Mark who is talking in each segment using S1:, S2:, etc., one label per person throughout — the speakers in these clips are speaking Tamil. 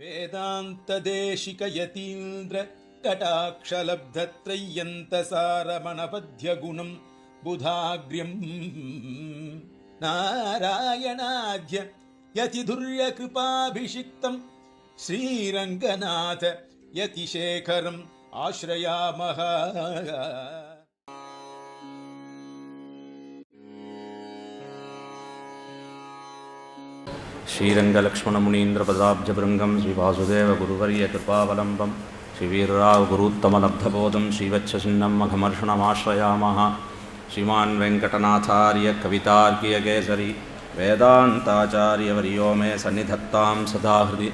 S1: वेदान्तदेशिकयतीन्द्र कटाक्षलब्धत्रय्यन्तसारमणपद्यगुणम् बुधाग्र्यम् नारायणाद्य यतिधुर्यकृपाभिषिक्तम् श्रीरङ्गनाथ यतिशेखरम् आश्रयामः
S2: श्रीरङ्गलक्ष्मणमुनीन्द्रपदाब्जभृङ्गं श्रीवासुदेवगुरुवर्यकृपावलम्बं श्रीवीररावगुरुत्तमलब्धबोधं श्रीवत्सचिन्नं मघमर्षणमाश्रयामः श्रीमान् वेङ्कटनाथार्य कवितार्कियकेसरी வேதாந்தாச்சாரியவரியோ மே சந்நிதத்தாம் சதாஹிருதி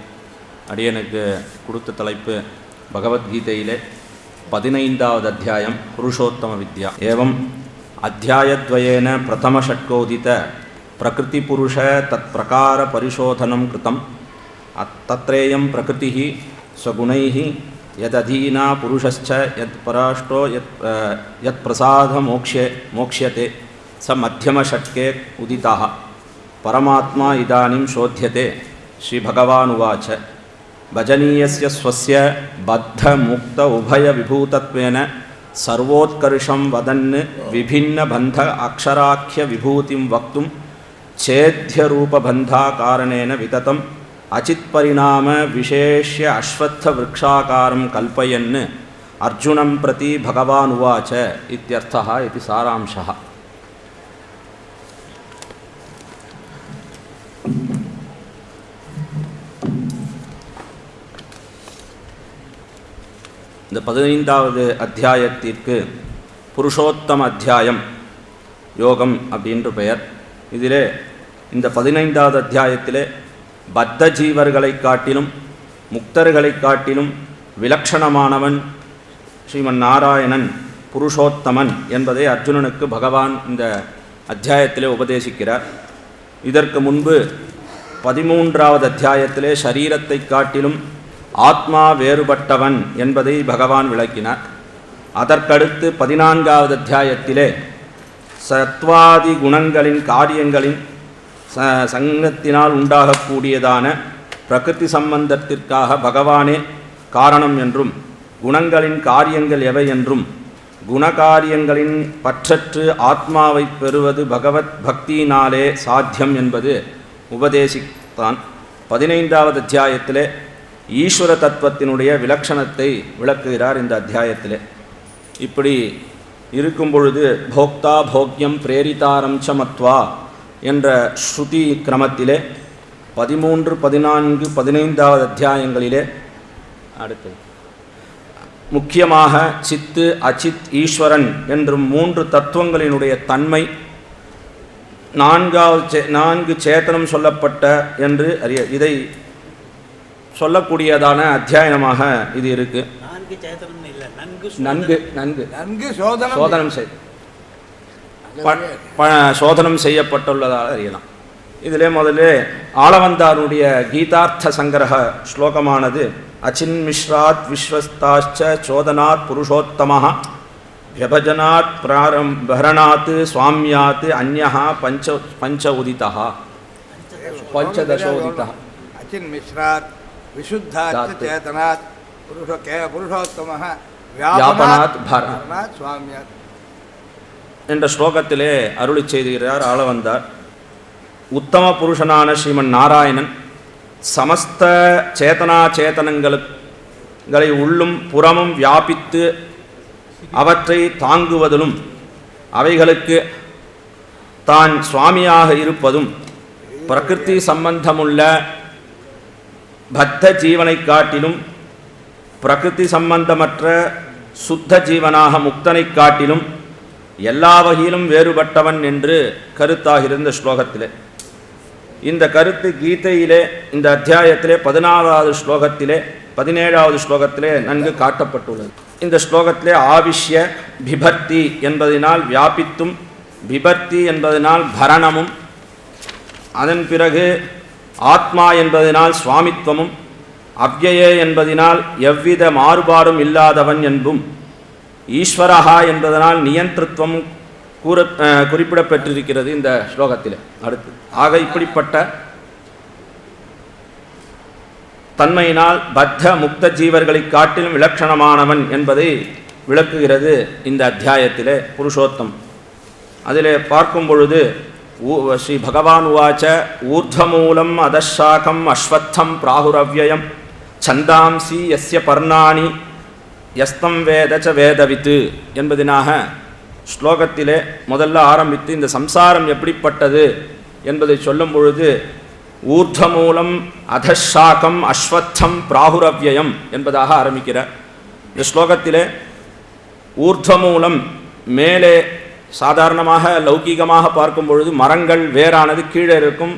S2: அடியனுக்கு கொடுத்த தலைப்பு பகவத்கீதையிலே பதினைந்தாவது அத்தியாயம் புருஷோத்தம வித்யா ஏவம் அத்தியாயத்வயேன பிரதமஷட்கோதித பிரகிருதிபுருஷ प्रकृति पुरुष तत्प्रकार परिशोधन कृतम। तत्रेय प्रकृति ही स्वगुण ही यदधीना पुरुषश्च यत्पराष्टो यत् यत्प्रसादमोक्ष्ये मोक्ष्यते। स मध्यम षटके उदिता। परमात्मा इदानीं शोध्यते। श्रीभगवानुवाच। भजनीयस्य स्वस्य बद्धमुक्त उभयविभूतत्वेन सर्वोत्कर्षं वदन् अक्षराख्य अक्षराख्यविभूतिं वक्तुं छेद्यरूपबन्धाकारणेन विततम् अचित्परिणामविशेष्य अश्वत्थवृक्षाकारं कल्पयन् अर्जुनं प्रति भगवानुवाच इत्यर्थः इति सारांशः இந்த பதினைந்தாவது அத்தியாயத்திற்கு புருஷோத்தம அத்தியாயம் யோகம் அப்படின்ற பெயர் இதிலே இந்த பதினைந்தாவது அத்தியாயத்திலே பத்த ஜீவர்களை காட்டிலும் முக்தர்களை காட்டிலும் விலக்ஷணமானவன் ஸ்ரீமன் நாராயணன் புருஷோத்தமன் என்பதை அர்ஜுனனுக்கு பகவான் இந்த அத்தியாயத்திலே உபதேசிக்கிறார். இதற்கு முன்பு பதிமூன்றாவது அத்தியாயத்திலே சரீரத்தை காட்டிலும் ஆத்மா வேறுபட்டவன் என்பதை பகவான் விளக்கினார். அதற்கடுத்து பதினான்காவது அத்தியாயத்திலே சத்வாதி குணங்களின் காரியங்களின் ச சங்கத்தினால் உண்டாகக்கூடியதான பிரகிருதி சம்பந்தத்திற்காக பகவானே காரணம் என்றும் குணங்களின் காரியங்கள் எவை என்றும் குணகாரியங்களின் பற்றற்று ஆத்மாவை பெறுவது பகவத் பக்தியினாலே சாத்தியம் என்பது உபதேசித்தான். பதினைந்தாவது அத்தியாயத்திலே ஈஸ்வர தத்துவத்தினுடைய விலக்ஷணத்தை விளக்குகிறார் இந்த அத்தியாயத்திலே. இப்படி இருக்கும் பொழுது போக்தா போக்யம் பிரேரிதாரம் என்ற ஸ்ருதி கிரமத்திலே பதிமூன்று பதினான்கு பதினைந்தாவது அத்தியாயங்களிலே அடுத்தது முக்கியமாக சித்து அச்சித் ஈஸ்வரன் என்றும் மூன்று தத்துவங்களினுடைய தன்மை நான்காவது சே நான்கு சேத்தனம் சொல்லப்பட்ட என்று அறிய இதை சொல்லக்கூடியதான அத்தியாயனமாக இது இருக்கு.
S3: நான்கு நன்கு
S2: நன்கு நன்கு.
S4: நன்கு சோதனம்
S2: செய். சோதனம் செய்யப்பட்டுள்ளதாக அறியலாம். இதிலே முதல்ல ஆளவந்தாருடைய கீதார்த்த சங்கிரக ஸ்லோகமானது அச்சின்மிஸ்ராத் விஸ்வஸ்தாச்ச சோதனாத் புருஷோத்தம வியபஜனாத் பிராரம் பரணாத் சுவாமியாத் அந்யஹா பஞ்ச பஞ்ச உதிதா பஞ்சதச உதிதா
S4: அச்சின் மிஸ்ராத் விசுத்தாத்
S2: தாத்.
S4: சேதனாத் புருஷ கே புருஷோத்தமः
S2: வியாபனாத் பர.
S4: பரணாத் சுவாமியாத்
S2: என்ற ஸ்லோகத்திலே அருளி செய்துகிறார் ஆளவந்தார் உத்தம புருஷனான ஸ்ரீமன் நாராயணன் சமஸ்த சேதனா சேதனங்களை உள்ளும் புறமும் வியாபித்து அவற்றை தாங்குவதிலும் அவைகளுக்கு தான் சுவாமியாக இருப்பதும் பிரகிருதி சம்பந்தமுள்ள பத்த ஜீவனைக் காட்டிலும் பிரகிருதி சம்பந்தமற்ற சுத்த ஜீவனாக முக்தனைக் காட்டிலும் எல்லா வகையிலும் வேறுபட்டவன் என்று கருத்தாக இந்த ஸ்லோகத்திலே. இந்த கருத்து கீதையிலே இந்த அத்தியாயத்திலே பதினாறாவது ஸ்லோகத்திலே பதினேழாவது ஸ்லோகத்திலே நன்கு காட்டப்பட்டுள்ளது. இந்த ஸ்லோகத்திலே ஆவிஷ்ய பிபர்த்தி என்பதனால் வியாபித்தும் பிபர்த்தி என்பதனால் பரணமும் அதன் பிறகு ஆத்மா என்பதனால் சுவாமித்துவமும் அவ்யயே என்பதனால் எவ்வித மாறுபாடும் இல்லாதவன் என்பும் ஈஸ்வரஹா என்பதனால் நியந்திருத்துவம் கூற அஹ், குறிப்பிடப்பட்டிருக்கிறது இந்த ஸ்லோகத்தில். அடுத்து ஆக இப்படிப்பட்ட தன்மையினால் பத்த முக்த ஜீவர்களைக் காட்டிலும் விலட்சணமானவன் என்பதை விளக்குகிறது இந்த அத்தியாயத்திலே புருஷோத்தம். அதிலே பார்க்கும் பொழுது ஊ- ஸ்ரீ பகவான் உவாச்ச ஊர்ಧ್ವமூலம் அதஷாகம் அஸ்வத்தம் பிராகுரவ்யயம். சந்தாம்சி எஸ்ய பர்ணாணி எஸ்தம் வேத ச வேதவித்து என்பதினாக ஸ்லோகத்திலே முதல்ல ஆரம்பித்து இந்த சம்சாரம் எப்படிப்பட்டது என்பதை சொல்லும் பொழுது ஊர்தமூலம் அதஷாக்கம் அஸ்வத்தம் பிராகுரவ்யம் என்பதாக ஆரம்பிக்கிறார். இந்த ஸ்லோகத்திலே ஊர்தமூலம் மேலே சாதாரணமாக லௌகீகமாக பார்க்கும் பொழுது மரங்கள் வேறானது கீழே இருக்கும்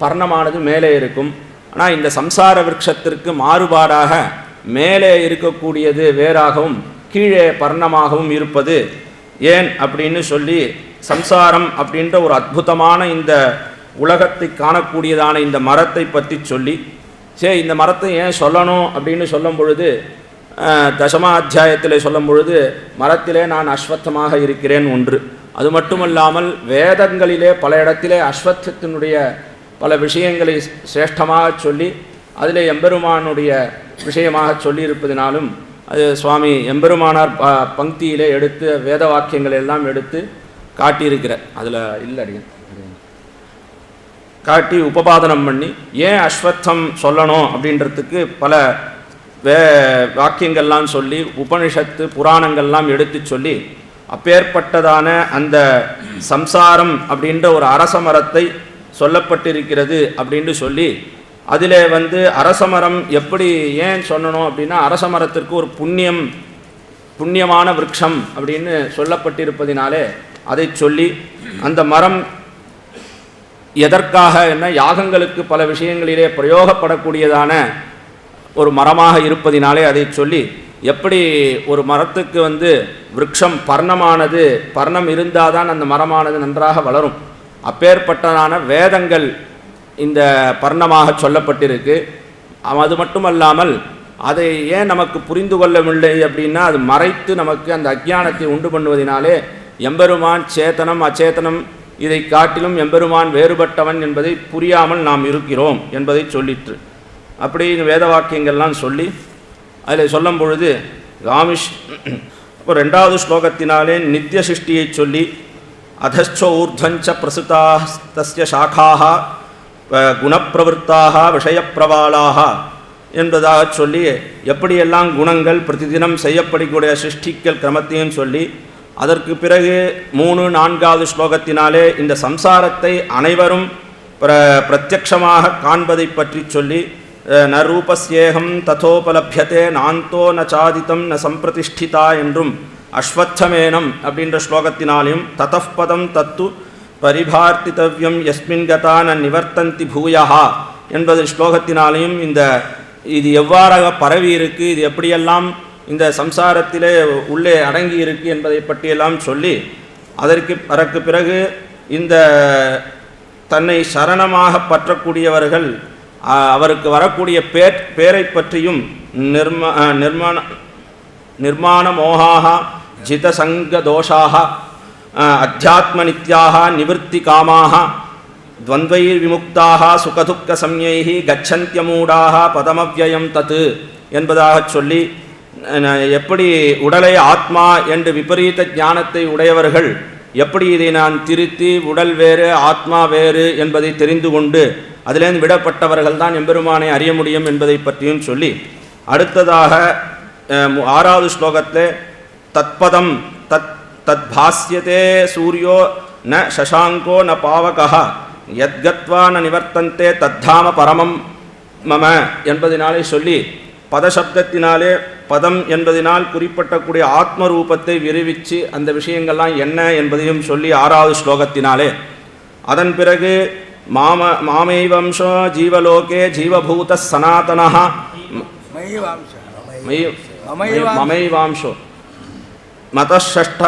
S2: பர்ணமானது மேலே இருக்கும். ஆனால் இந்த சம்சார விரக்ஷத்திற்கு மாறுபாடாக மேலே இருக்கக்கூடியது வேறாகவும் கீழே பர்ணமாகவும் இருப்பது. ஏன் அப்படின்னு சொல்லி சம்சாரம் அப்படின்ற ஒரு அற்புதமான இந்த உலகத்தை காணக்கூடியதான இந்த மரத்தை பற்றி சொல்லி சரி இந்த மரத்தை ஏன் சொல்லணும் அப்படின்னு சொல்லும் பொழுது தசமா அத்தியாயத்தில் சொல்லும் பொழுது மரத்திலே நான் அஸ்வத்தமாக இருக்கிறேன் ஒன்று. அது மட்டுமல்லாமல் வேதங்களிலே பல இடத்திலே அஸ்வத்தத்தினுடைய பல விஷயங்களை சிரேஷ்டமாக சொல்லி அதில் எம்பெருமானுடைய விஷயமாக சொல்லியிருப்பதினாலும் அது சுவாமி எம்பெருமானார் ப பங்கியிலே எடுத்து வேத வாக்கியங்களை எல்லாம் எடுத்து காட்டியிருக்கிறார். அதில் இல்லை அடியன் காட்டி உபபாதனம் பண்ணி ஏன் அஸ்வத்தம் சொல்லணும் அப்படின்றதுக்கு பல வே வாக்கியங்கள்லாம் சொல்லி உபனிஷத்து புராணங்கள்லாம் எடுத்து சொல்லி அப்பேற்பட்டதான அந்த சம்சாரம் அப்படின்ற ஒரு அரச மரத்தை சொல்லப்பட்டிருக்கிறது அப்படின்னு சொல்லி அதில் வந்து அரசமரம் எப்படி ஏன் சொல்லணும் அப்படின்னா அரச மரத்திற்கு ஒரு புண்ணியம் புண்ணியமான விரக்ஷம் அப்படின்னு சொல்லப்பட்டிருப்பதினாலே அதை சொல்லி அந்த மரம் எதற்காக என்ன யாகங்களுக்கு பல விஷயங்களிலே பிரயோகப்படக்கூடியதான ஒரு மரமாக இருப்பதினாலே அதை சொல்லி எப்படி ஒரு மரத்துக்கு வந்து விரக்ஷம் பர்ணமானது பர்ணம் இருந்தால் தான் அந்த மரமானது நன்றாக வளரும். அப்பேற்பட்டதான வேதங்கள் இந்த பர்ணமாக சொல்லப்பட்டிருக்கு. அது மட்டுமல்லாமல் அதை ஏன் நமக்கு புரிந்து கொள்ளவில்லை அப்படின்னா அது மறைத்து நமக்கு அந்த அஜ்ஞானத்தை உண்டு பண்ணுவதினாலே எம்பெருமான் சேத்தனம் அச்சேதனம் இதை காட்டிலும் எம்பெருமான் வேறுபட்டவன் என்பதை புரியாமல் நாம் இருக்கிறோம் என்பதை சொல்லிற்று. அப்படி வேத வாக்கியங்கள்லாம் சொல்லி அதில் சொல்லும் பொழுது ராமிஷ் இப்போ ரெண்டாவது ஸ்லோகத்தினாலே நித்திய சிருஷ்டியை சொல்லி अधश्चोर्ध्वञ्च பிரசுதா தசிய शाखाः குணப்பிரவருத்தாக விஷயப்பிரவாளாக என்பதாக சொல்லி எப்படியெல்லாம் குணங்கள் பிரதிதினம் செய்யப்படக்கூடிய சிருஷ்டிக்கல் கிரமத்தையும் சொல்லி அதற்கு பிறகு மூணு நான்காவது ஸ்லோகத்தினாலே இந்த சம்சாரத்தை அனைவரும் பிர பிரத்யக்ஷமாக காண்பதை பற்றி சொல்லி ந ரூபஸ்யேகம் ததோபலபியத்தே நாந்தோ ந சாதித்தம் ந சம்பிரதிஷ்டிதா என்றும் அஸ்வத்தமேனம் அப்படின்ற ஸ்லோகத்தினாலையும் ததப்பதம் தத்து பரிபார்த்தித்தவ்யம் யஸ்மின் கதான நிவர்த்தந்தி பூயஹா என்பது ஸ்லோகத்தினாலையும் இந்த இது எவ்வாறாக பரவி இருக்கு இது எப்படியெல்லாம் இந்த சம்சாரத்திலே உள்ளே அடங்கி இருக்கு என்பதை பற்றியெல்லாம் சொல்லி அதற்கு அதற்கு பிறகு இந்த தன்னை சரணமாக பற்றக்கூடியவர்கள் அவருக்கு வரக்கூடிய பேர் பேரை பற்றியும் நிர்ம நிர்மாண நிர்மாண மோகாக ஜிதசங்கதோஷாக அத்தியாத்மநித்யாக அத்தியாத்ம நித்யாக நிவர்த்தி காமாக துவந்தைர் விமுக்தாக சுகதுக்க சம்யைः கச்சந்தியமூடாக பதமவியம் தத்து என்பதாக சொல்லி எப்படி உடலை ஆத்மா என்று விபரீத ஞானத்தை உடையவர்கள் எப்படி இதை நான் திருத்தி உடல் வேறு ஆத்மா வேறு என்பதை தெரிந்து கொண்டு அதிலேருந்து விடப்பட்டவர்கள் தான் எம்பெருமானை அறிய முடியும் என்பதை பற்றியும் சொல்லி அடுத்ததாக மு- ஆறாவது ஸ்லோகத்தில் தத்பதம் தத் தத் பாஸ்யதே சூரியோ ந சசாங்கோ ந பாவகா எத்கத்வா ந நிவர்த்தந்தே தத்தாம பரமம் மம என்பதினாலே சொல்லி பதசப்தத்தினாலே பதம் என்பதினால் குறிப்பிட்டக்கூடிய ஆத்ம ரூபத்தை விரிவிச்சு அந்த விஷயங்கள்லாம் என்ன என்பதையும் சொல்லி ஆறாவது ஸ்லோகத்தினாலே அதன் பிறகு மாம மாமைவம்சோ ஜீவலோகே ஜீவபூத சனாதனா
S4: மமைவாம்சோ
S2: ஷஷ்ட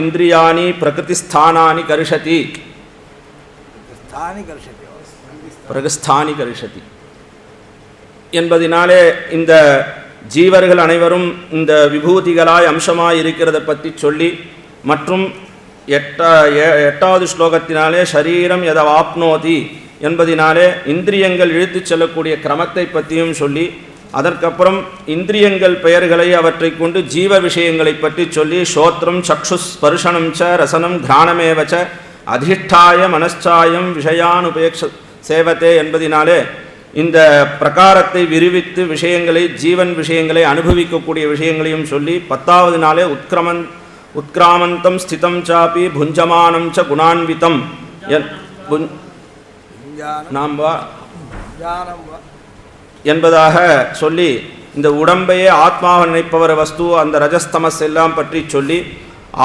S2: இந்திரியாணி பிரகிருதிஸ்தானானி கரிஷதி.
S4: ஸ்தானி கர்ஷதி.
S2: பிரகஸ்தானி கரிஷதி. என்பதினாலே இந்த ஜீவர்கள் அனைவரும் இந்த விபூதிகளாய் அம்சமாய் இருக்கிறத பற்றி சொல்லி மற்றும் எட்டா எட்டாவது ஸ்லோகத்தினாலே ஷரீரம் எத வாப்னோதி என்பதினாலே இந்திரியங்கள் இழுத்துச் செல்லக்கூடிய கிரமத்தை பற்றியும் சொல்லி அதற்கப்புறம் இந்திரியங்கள் பெயர்களை அவற்றை கொண்டு ஜீவ விஷயங்களை பற்றி சொல்லி ஸ்ரோத்ரம் சக்ஷு ஸ்பர்ஷனம் ச ரசனம் கிராணமேவ ச அதிஷ்டாய மனச்சாயம் விஷயான் உபேக்ஷ சேவத்தே என்பதினாலே இந்த பிரகாரத்தை விரிவித்து விஷயங்களை ஜீவன் விஷயங்களை அனுபவிக்கக்கூடிய விஷயங்களையும் சொல்லி பத்தாவது நாளே உத்கிரமன் உத்கிராமந்தம் ஸ்திதம் சாப்பி புஞ்சமானம் ச
S4: ஞானம்.
S2: நாம் வா. என்பதாக சொல்லி இந்த உடம்பையே ஆத்மாவை நினைப்பவர் வஸ்து அந்த ரஜஸ்தமஸ் எல்லாம் பற்றி சொல்லி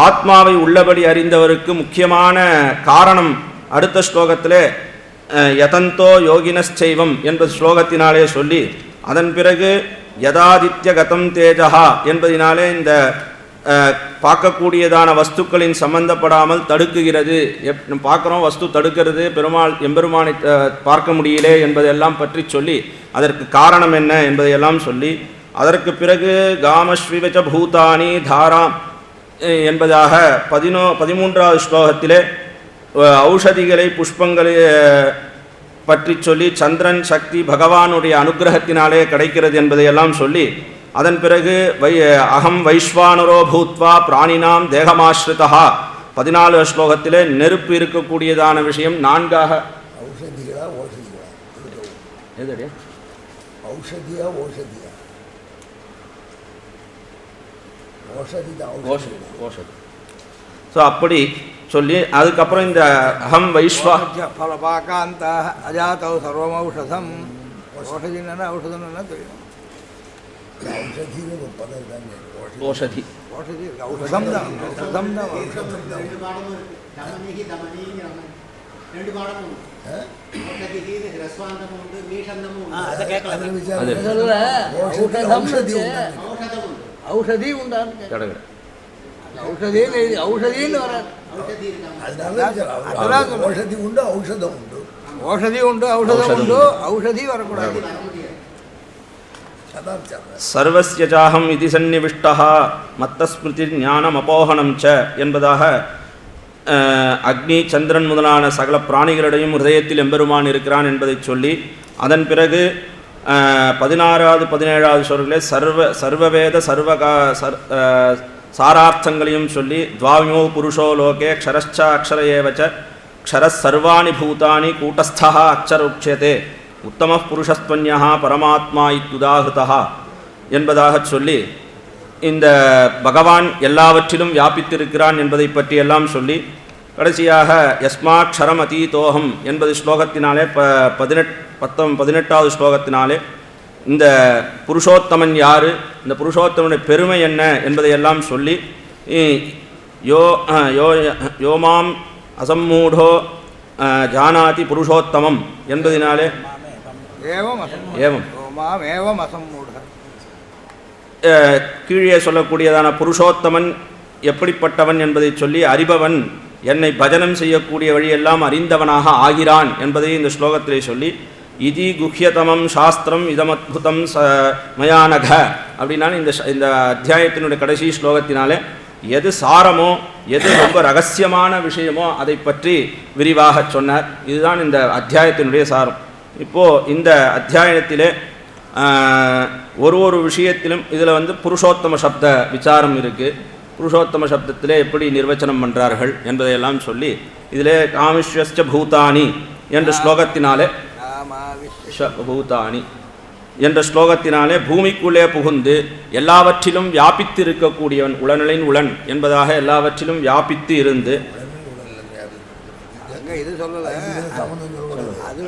S2: ஆத்மாவை உள்ளபடி அறிந்தவருக்கு முக்கியமான காரணம் அடுத்த ஸ்லோகத்தில் யதந்தோ யோகினச்சைவம் என்ற ஸ்லோகத்தினாலே சொல்லி அதன் பிறகு யதாதித்ய கதம் தேஜஹா என்பதினாலே இந்த பார்க்கக்கூடியதான வஸ்துக்களின் சம்பந்தப்படாமல் தடுக்குகிறது. எப் பார்க்குறோம் வஸ்து தடுக்கிறது பெருமாள் எம்பெருமானை பார்க்க முடியலே என்பதையெல்லாம் பற்றி சொல்லி அதற்கு காரணம் என்ன என்பதையெல்லாம் சொல்லி அதற்கு பிறகு காமஸ்விவச்ச பூதானி தாராம் என்பதாக பதினோ பதிமூன்றாவது ஸ்லோகத்திலே ஔஷதிகளை புஷ்பங்களை பற்றி சொல்லி சந்திரன் சக்தி பகவானுடைய அனுகிரகத்தினாலே கிடைக்கிறது என்பதையெல்லாம் சொல்லி அதன் பிறகு வை அகம் வைஸ்வானரோ பூத்வா பிராணினாம் தேகமாஸ்ரிதா பதினாலு ஸ்லோகத்திலே நெருப்பு இருக்கக்கூடியதான விஷயம் நான்காக. ஸோ அப்படி சொல்லி அதுக்கப்புறம் இந்த அகம் வைஸ்வா
S4: பல பாக்காந்த அஜாத்தோ சர்வம்
S5: ஔஷதம் ஔஷதினா ஔஷதம்னா தெரியும்.
S2: ஓஷதி
S4: ஓஷதம் தான் ஓஷதம் தான் ஓஷதம்
S5: தான் ஔஷதி உண்டான்னு ఔషధీలు
S4: ఔషధీలు ఔషధి ఉండు
S2: ఔషధం
S4: ఉండు
S2: ఔషధి
S4: ఉండు ఔషధం
S5: ఉండు ఔషధి
S2: వరకు சர்வசியஜாகம் இது சந்நிவிஷ்டா மத்தஸ்மிருதி ஞானம் அபோகணம் ச என்பதாக அக்னி சந்திரன் முதலான சகல பிராணிகளிடையும் ஹிரதயத்தில் எம்பெருமான் இருக்கிறான் என்பதை சொல்லி அதன் பிறகு பதினாறாவது பதினேழாவது சொற்களே சர்வ சர்வவேத சர்வகா சர் சாரார்த்தங்களையும் சொல்லி துவாவியோ புருஷோ லோகே க்ஷரச்ச அக்ஷர ஏவச்ச சர்வாணி பூதானி கூட்டஸ்தா அக்ஷருட்சதே உத்தம புருஷஸ்துவன்யா பரமாத்மா இத்துதாகிருதா என்பதாகச் சொல்லி இந்த பகவான் எல்லாவற்றிலும் வியாபித்திருக்கிறான் என்பதை பற்றியெல்லாம் சொல்லி கடைசியாக யஸ்மாட்சரம் அதீதோகம் என்பது ஸ்லோகத்தினாலே ப பதினெட் பத்தம் பதினெட்டாவது ஸ்லோகத்தினாலே இந்த புருஷோத்தமன் யார் இந்த புருஷோத்தமனுடைய பெருமை என்ன என்பதையெல்லாம் சொல்லி யோ யோ யோமாம் அசம்மூடோ ஜானாதி புருஷோத்தமம் என்பதினாலே
S4: ஏவம். அசம்
S2: ஏவம் கீழே சொல்லக்கூடியதான புருஷோத்தமன் எப்படிப்பட்டவன் என்பதை சொல்லி அறிபவன் என்னை பஜனம் செய்யக்கூடிய வழியெல்லாம் அறிந்தவனாக ஆகிறான் என்பதை இந்த ஸ்லோகத்திலே சொல்லி இதி குஹ்யதமம் சாஸ்திரம் இதமத்புதம் ச மயானக அப்படின்னா இந்த இந்த அத்தியாயத்தினுடைய கடைசி ஸ்லோகத்தினாலே எது சாரமோ எது ரொம்ப ரகசியமான விஷயமோ அதை பற்றி விரிவாக சொன்னார். இதுதான் இந்த அத்தியாயத்தினுடைய சாரம். இப்போது இந்த அத்தியாயத்திலே ஒரு ஒரு விஷயத்திலும் இதில் வந்து புருஷோத்தம சப்த விசாரம் இருக்குது புருஷோத்தம சப்தத்தில் எப்படி நிர்வச்சனம் பண்ணுறார்கள் என்பதையெல்லாம் சொல்லி இதில் காமிஷ்யஸ்ட பூதானி என்ற ஸ்லோகத்தினாலே பூதானி என்ற ஸ்லோகத்தினாலே பூமிக்குள்ளே புகுந்து எல்லாவற்றிலும் வியாபித்து இருக்கக்கூடியவன் உளநிலையின் உளன் என்பதாக எல்லாவற்றிலும் வியாபித்து இருந்து
S4: இது சொல்லலை.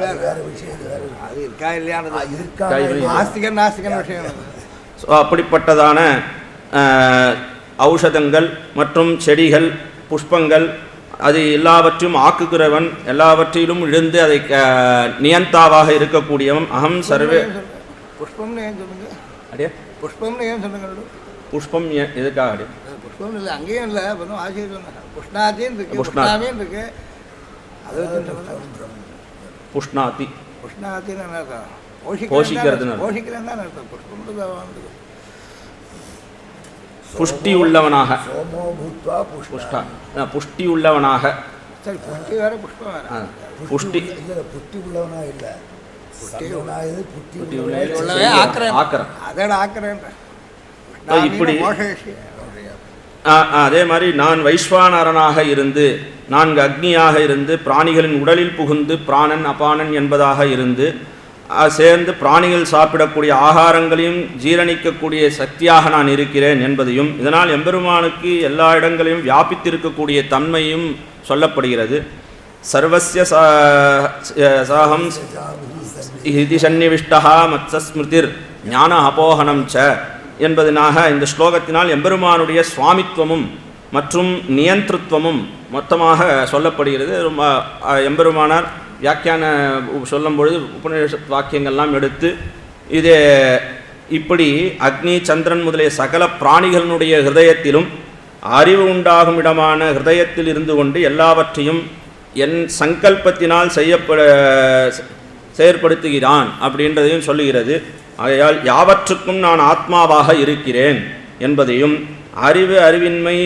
S4: அது வேற
S5: விஷயம்
S4: அது இருக்கா இல்லையானது
S2: அப்படிப்பட்டதான ஔஷதங்கள் மற்றும் செடிகள் புஷ்பங்கள் அது எல்லாவற்றையும் ஆக்குகிறவன் எல்லாவற்றிலும் இழுந்து அதை நியந்தாவாக இருக்கக்கூடியவன். அகம் சர்வே
S4: புஷ்பம்னு ஏன் சொல்லுங்க?
S2: அப்படியே
S4: புஷ்பம்னு ஏன் சொல்லுங்க?
S2: புஷ்பம் எதுக்காக அப்படியே
S4: புஷ்பம் இல்லை அங்கேயும் இல்லை ஆசிரியர் சொன்னாங்க. புஷ்ணாத்தையும் இருக்கு புஷ்ணாமே இருக்கு. அது
S2: புஷ்ணாதி
S4: புஷ்ணாத்தின்னு என்ன
S2: போஷிக்கிறதுன்னு
S4: போஷிக்கிறேன் தான் அர்த்தம் புஷ்பம்
S2: புஷ்டி உள்ளவனாக
S5: சோமோ பூத்வா
S2: புஷ்டா புஷ்டி உள்ளவனாக
S4: சரி புஷ்டி வேற புஷ்பம் வேற
S2: புஷ்டி
S5: இல்லை புஷ்டி உள்ளவனா இல்லை
S2: புஷ்டி
S6: உள்ளவே
S2: ஆக்கிரம்
S6: அதோட ஆக்கிரம்
S2: இப்படி அதே மாதிரி நான் வைஸ்வானரனாக இருந்து நான்கு அக்னியாக இருந்து பிராணிகளின் உடலில் புகுந்து பிராணன் அபானன் என்பதாக இருந்து சேர்ந்து பிராணிகள் சாப்பிடக்கூடிய ஆகாரங்களையும் ஜீரணிக்கக்கூடிய சக்தியாக நான் இருக்கிறேன் என்பதையும் இதனால் எம்பெருமானுக்கு எல்லா இடங்களையும் வியாபித்திருக்கக்கூடிய தன்மையும் சொல்லப்படுகிறது. சர்வசிய சாகம் இது சந்நிவிஷ்டா மத்ஸ்மிருதிர் ஞான அபோகனம் ச. என்பதனாக இந்த ஸ்லோகத்தினால் எம்பெருமானுடைய சுவாமித்துவமும் மற்றும் நியந்திருத்துவமும் மொத்தமாக சொல்லப்படுகிறது. ரொம்ப எம்பெருமானார் வியாக்கியான சொல்லும் பொழுது உபநிஷத் வாக்கியங்கள்லாம் எடுத்து இது இப்படி அக்னி சந்திரன் முதலிய சகல பிராணிகளினுடைய ஹிருதயத்திலும் அறிவு உண்டாகும் இடமான ஹிருதயத்தில் இருந்து கொண்டு எல்லாவற்றையும் என் சங்கல்பத்தினால் செய்யப்பட செயற்படுத்துகிறான் அப்படின்றதையும் சொல்லுகிறது. ஆகையால் யாவற்றுக்கும் நான் ஆத்மாவாக இருக்கிறேன் என்பதையும் அறிவு அறிவின்மை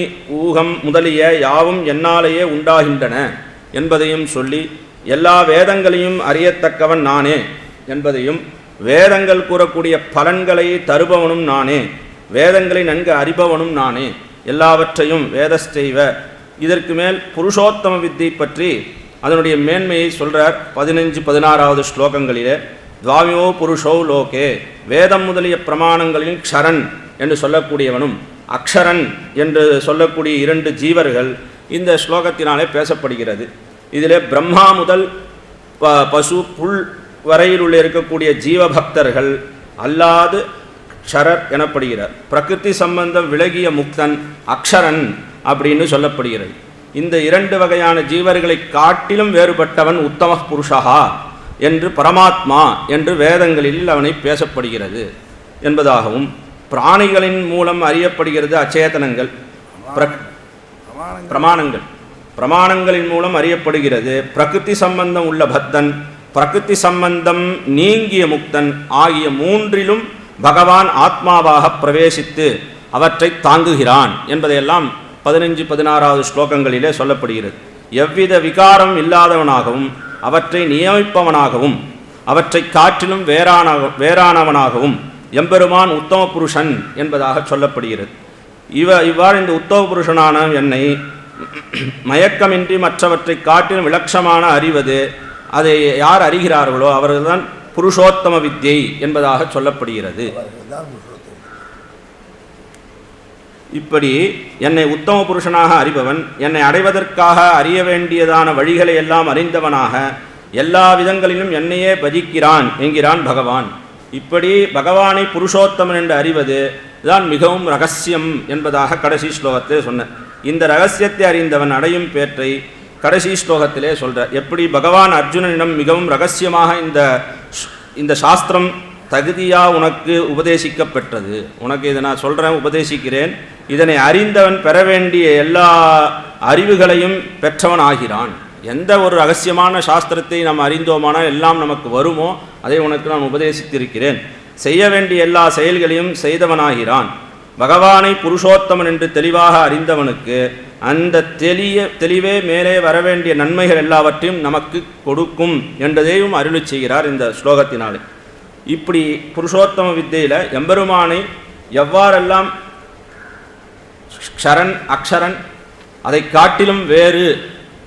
S2: ஊகம் முதலிய யாவும் என்னாலேயே உண்டாகின்றன என்பதையும் சொல்லி எல்லா வேதங்களையும் அறியத்தக்கவன் நானே என்பதையும் வேதங்கள் கூறக்கூடிய பலன்களை தருபவனும் நானே வேதங்களை நன்கு அறிபவனும் நானே எல்லாவற்றையும் வேதஸ்தெய்வ. இதற்கு மேல் புருஷோத்தம வித்தை பற்றி அதனுடைய மேன்மையை சொல்கிறார் பதினஞ்சு பதினாறாவது ஸ்லோகங்களிலே. துவாமியோ புருஷோ லோகே. வேதம் முதலிய பிரமாணங்களில் க்ஷரன் என்று சொல்லக்கூடியவனும் அக்ஷரன் என்று சொல்லக்கூடிய இரண்டு ஜீவர்கள் இந்த ஸ்லோகத்தினாலே பேசப்படுகிறது. இதிலே பிரம்மா முதல் ப- பசு புல் வரையில் உள்ள இருக்கக்கூடிய ஜீவபக்தர்கள் அல்லாது க்ஷரர் எனப்படுகிறார். பிரகிருதி சம்பந்தம் விலகிய முக்தன் அக்ஷரன் அப்படின்னு சொல்லப்படுகிறது. இந்த இரண்டு வகையான ஜீவர்களை காட்டிலும் வேறுபட்டவன் உத்தம புருஷகா என்று பரமாத்மா என்று வேதங்களில் அவனை பேசப்படுகிறது என்பதாகவும் பிராணிகளின் மூலம் அறியப்படுகிறது அச்சேதனங்கள் பிரமாணங்கள். பிரமாணங்களின் மூலம் அறியப்படுகிறது பிரகிருதி சம்பந்தம் உள்ள பக்தன் பிரகிருதி சம்பந்தம் நீங்கிய முக்தன் ஆகிய மூன்றிலும் பகவான் ஆத்மாவாக பிரவேசித்து அவற்றை தாங்குகிறான் என்பதையெல்லாம் பதினஞ்சு பதினாறாவது ஸ்லோகங்களிலே சொல்லப்படுகிறது. எவ்வித விகாரம் இல்லாதவனாகவும் அவற்றை நியமிப்பவனாகவும் அவற்றை காற்றிலும் வேறான வேறானவனாகவும் எம்பெருமான் உத்தம புருஷன் என்பதாக சொல்லப்படுகிறது. இவ இவ்வாறு இந்த உத்தம புருஷனான என்னை மயக்கமின்றி மற்றவற்றை காட்டிலும் விலட்சமான அறிவது அதை யார் அறிகிறார்களோ அவர்கள்தான் புருஷோத்தம வித்யை என்பதாக சொல்லப்படுகிறது. இப்படி என்னை உத்தம புருஷனாக அறிபவன் என்னை அடைவதற்காக அறிய வேண்டியதான வழிகளை எல்லாம் அறிந்தவனாக எல்லா விதங்களிலும் என்னையே பஜிக்கிறான் என்கிறான் பகவான். இப்படி பகவானை புருஷோத்தமன் என்று அறிவது தான் மிகவும் ரகசியம் என்பதாக கடைசி ஸ்லோகத்தில் சொன்னேன் இந்த ரகசியத்தை அறிந்தவன் அடையும் பேற்றை கடைசி ஸ்லோகத்திலே சொல்றார் எப்படி பகவான் அர்ஜுனனிடம் மிகவும் ரகசியமாக இந்த இந்த சாஸ்திரம் தகுதியாக உனக்கு உபதேசிக்கப்பெற்றது உனக்கு இதை நான் சொல்கிறேன் உபதேசிக்கிறேன். இதனை அறிந்தவன் பெற வேண்டிய எல்லா அறிவுகளையும் பெற்றவன் ஆகிறான். எந்த ஒரு ரகசியமான சாஸ்திரத்தை நாம் அறிந்தோமானால் எல்லாம் நமக்கு வருமோ அதை உனக்கு நான் உபதேசித்திருக்கிறேன். செய்ய வேண்டிய எல்லா செயல்களையும் செய்தவனாகிறான். பகவானை புருஷோத்தமன் என்று தெளிவாக அறிந்தவனுக்கு அந்த தெளிய தெளிவே மேலே வரவேண்டிய நன்மைகள் எல்லாவற்றையும் நமக்கு கொடுக்கும் என்றதையும் அருளிச் செய்கிறார் இந்த ஸ்லோகத்தினாலே. இப்படி புருஷோத்தம வித்தையில் எம்பெருமானை எவ்வாறெல்லாம் க்ஷரன் அக்ஷரன் அதை காட்டிலும் வேறு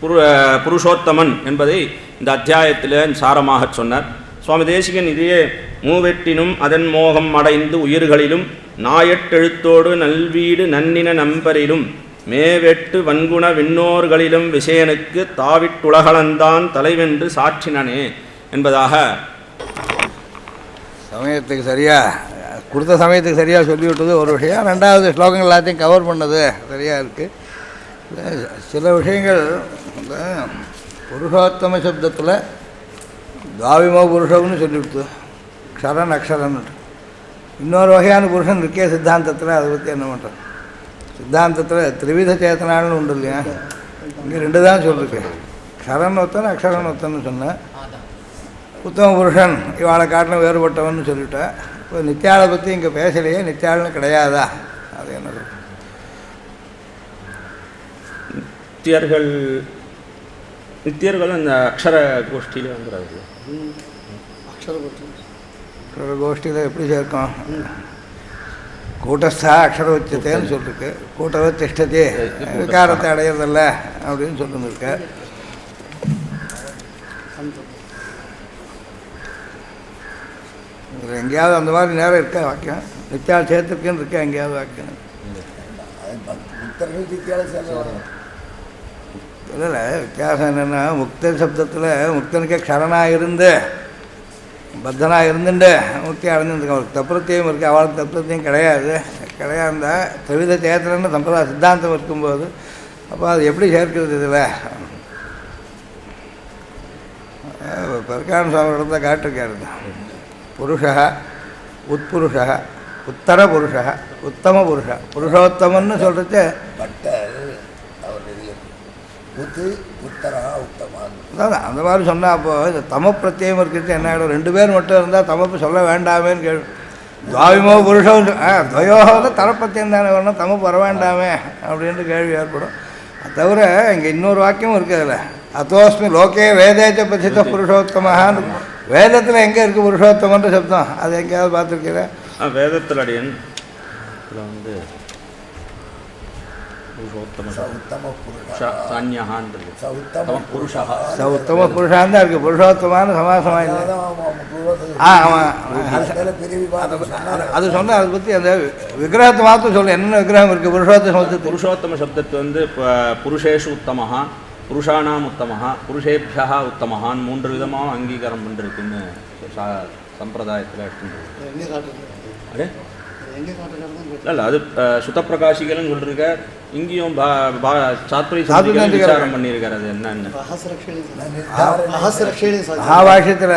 S2: புரு புருஷோத்தமன் என்பதை இந்த அத்தியாயத்தில் சாரமாக சொன்னார். சுவாமி தேசிகன் இதையே மூவெட்டினும் அதன் மோகம் அடைந்து உயிர்களிலும் நாயட்டெழுத்தோடு நல்வீடு நன்னின நம்பரிலும் மேவெட்டு வன்குண விண்ணோர்களிலும் விஷயனுக்கு தாவிட்டுலகளந்தான் தலைவென்று சாற்றினனே என்பதாக
S6: சமயத்துக்கு சரியாக கொடுத்த சமயத்துக்கு சரியாக சொல்லிவிட்டது ஒரு விஷயம். ரெண்டாவது ஸ்லோகங்கள் எல்லாத்தையும் கவர் பண்ணது சரியாக இருக்குது சில விஷயங்கள் இந்த புருஷோத்தம சப்தத்தில் தாவிமோ புருஷம்னு சொல்லிவிட்டு க்ஷரன் அக்ஷரன். இன்னொரு வகையான புருஷன் இருக்கே சித்தாந்தத்தில் அதை பற்றி என்ன பண்ணுறேன் சித்தாந்தத்தில் திரிவித சேத்தனான்னு உண்டு இல்லையா? இங்கே ரெண்டு தான் சொல்லிருக்கு. க்ஷரன் ஒத்தன் அக்ஷரன் ஒத்தன்னு சொன்னேன். உத்தம புருஷன் இவாளை காட்டிலும் வேறுபட்டவன்னு சொல்லிட்டேன் இப்போ நித்யாளை பற்றி இங்கே பேசலையே நித்யாள்னு கிடையாதா? அது என்ன சொல்றது?
S2: நித்தியர்கள் நித்தியர்களும் இந்த அக்ஷர கோஷ்டியிலே வந்துடுறாரு
S6: ஒரு கோஷ்டியில் எப்படி சேர்க்கும்? கூட்டஸ்தா அக்ஷர உச்சத்தைன்னு சொல்லிருக்கு. கூட்டவ திஷ்டத்தே விகாரத்தை அடையிறதில்ல அப்படின்னு சொல்லிருக்க இதில் எங்கேயாவது அந்த மாதிரி நேரம் இருக்கா வாக்கியம்? நித்தியா சேர்த்துருக்குன்னு இருக்கா? எங்கேயாவது வாக்கியம்?
S5: வித்தியாசம்
S6: இல்லை வித்தியாசம் என்னென்னா முக்தர் சப்தத்தில் முக்தனுக்கே க்ஷரணாக இருந்து பத்தனாக இருந்துட்டு முக்தி அடைஞ்சிருக்கேன் அவருக்கு தப்புறத்தையும் இருக்குது அவளுக்கு தப்புறத்தையும் கிடையாது. கிடையாதுந்தா திரிவித சேத்திரன்னு சம்பிரதாய சித்தாந்தம் இருக்கும்போது அப்போ அது எப்படி சேர்க்கிறது இதில்? பர்கான் சுவாமி இடத்துல காட்டிருக்காரு புருஷா உட்புருஷா உத்தர புருஷா உத்தம புருஷா புருஷோத்தமன்னு சொல்கிறது
S5: இது புத்து புத்தரா உத்தமான்.
S6: அந்த மாதிரி சொன்னால் அப்போ இந்த தம பிரத்யம் இருக்கிறது என்ன ஆகிடும் ரெண்டு பேர் மட்டும் இருந்தால் தமப்பு சொல்ல வேண்டாமேன்னு கேள்வி துவாவிமோ புருஷம் ஆ துவயோக தரப்பத்தியம் தானே வரணும் தமப்பு வர வேண்டாமே அப்படின்ட்டு கேள்வி ஏற்படும். அது தவிர இங்கே இன்னொரு வாக்கியமும் இருக்குது அதில். அத்தோஸ்மி லோகே வேதேச்ச பிரசித்த புருஷோத்தமஹான்னு. வேதத்தில் எங்கே இருக்குது புருஷோத்தமன்ற சப்தம்? அது எங்கேயாவது பார்த்துருக்கீங்களா
S2: ஆ வேதத்தில் அடியன் இதில் வந்து புருஷோத்தம
S5: ச உத்தம புருஷா.
S2: சான்யஹான்றது.
S5: ச உத்தம
S2: புருஷா.
S6: ச உத்தம புருஷான் தான் இருக்குது புருஷோத்தமான சமாசமாக இல்லை. ஆ ஆமாம் அது சொன்னால் அதை பற்றி அந்த விக்கிரகத்தை மாத்திரம் சொல்லு என்னென்ன விக்கிரகம் இருக்குது புருஷோத்த சமத்துக்கு
S2: புருஷோத்தம சப்தத்து வந்து புருஷேஷு உத்தமஹா. புருஷானாம் உத்தமஹா புருஷேபியா உத்தமஹான்னு மூன்று விதமாக அங்கீகாரம் பண்ணிருக்குன்னு சா- சம்பிரதாயத்தில் எடுத்துட்டு இல்லை அது அஹ், சுத்தப்பிரகாசிகள்னு சொல்லிருக்க இங்கேயும் பா பா சாத்ரி விசாரம் பண்ணியிருக்காரு அது என்னன்னு.
S6: மகாபாஷ்யத்தில்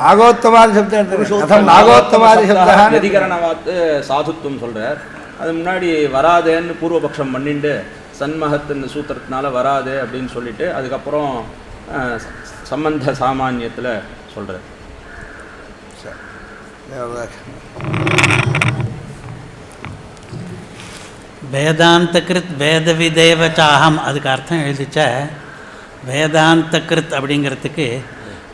S6: நாகோத்தமாதி சப்தம் நாகோத்தமாதி சப்தான்
S2: அதிகரணவாத்து சாதுத்துவம் சொல்றார். அது முன்னாடி வராதேன்னு பூர்வபக்ஷம் பண்ணிட்டு சன்மகத் இந்த சூத்திரத்தினால வராது அப்படின்னு சொல்லிட்டு அதுக்கப்புறம் சம்பந்த சாமானியத்தில் சொல்றார்.
S7: வேதாந்தகிருத் வேதவிதேவ சாகம் அதுக்கு அர்த்தம் எழுதிச்ச வேதாந்தகிருத் அப்படிங்கிறதுக்கு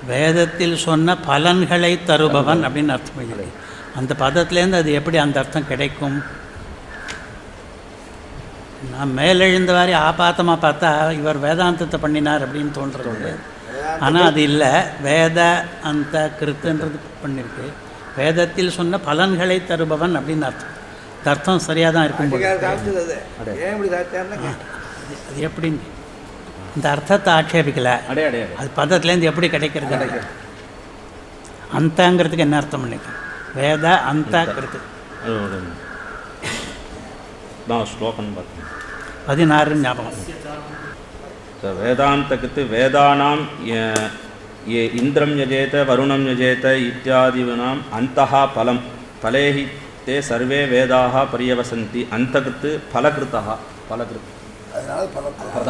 S7: வேதத்தில் சொன்ன பலன்களை தருபவன் அப்படின்னு அர்த்தம் எழுதி அந்த பதத்துலேருந்து அது எப்படி அந்த அர்த்தம் கிடைக்கும்? நான் மேலெழுந்த மாதிரி ஆபாத்தமாக பார்த்தா இவர் வேதாந்தத்தை பண்ணினார் அப்படின்னு தோன்றது ஆனால் அது இல்லை. வேத அந்த கிருத்துன்றது பண்ணியிருக்கு வேதத்தில் சொன்ன பலன்களை தருபவன் அப்படின்னு அர்த்தம். இந்த அர்த்தம் சரியாக தான் இருக்கும் அது எப்படின்னு. இந்த அர்த்தத்தை ஆட்சேபிக்கல.
S2: அடே அடே அடே.
S7: அது பதத்துலேருந்து எப்படி கிடைக்கிறது? அந்தங்கிறதுக்கு என்ன அர்த்தம் பண்ணிக்க வேத அந்த கிருத்து.
S2: அது ஒரு நான் ஸ்லோகம் பார்த்தேன்
S7: பதினாறு ஞாபகம்
S2: स वेदान्तकृत् वेदानां य- ये इन्द्रं यजेत वरुणं यजेत इत्यादीनाम् अन्तः फलं फले हि ते सर्वे वेदाः पर्यवसन्ति अन्तकृत् फलकृतः फलकृत्
S5: அதனால பல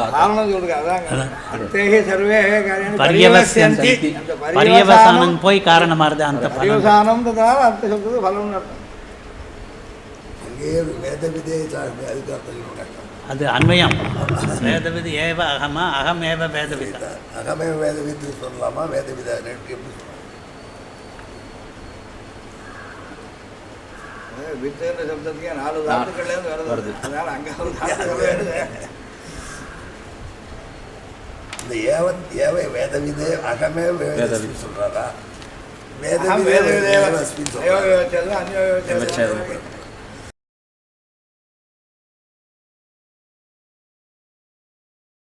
S6: காரணம் சொல்லுங்க அதாங்க அத்தேகி சர்வே காரியாணி
S7: பரியவசந்தி
S6: அந்த
S7: பரியவசானம் போய்
S5: சார்பு அதுக்கு அர்த்தம் சொல்லுங்க
S7: அது அன்வயம் வேதவிதி ஏவ அகமா அகம் ஏவ வேதவிதா.
S5: அகமே வேத வித்து சொல்லலாமா வேத வித ரெண்டு எப்படி
S6: வித்துன்ற சப்தத்துக்கே நாலு தாத்துக்கள்லேருந்து வருது. அதனால அங்கே.
S5: இந்த ஏவன் ஏவ
S2: வேதவித்.
S6: அகம்
S5: விதே
S6: வேத விதேவ.
S5: வேதஸ்மின்
S6: யோக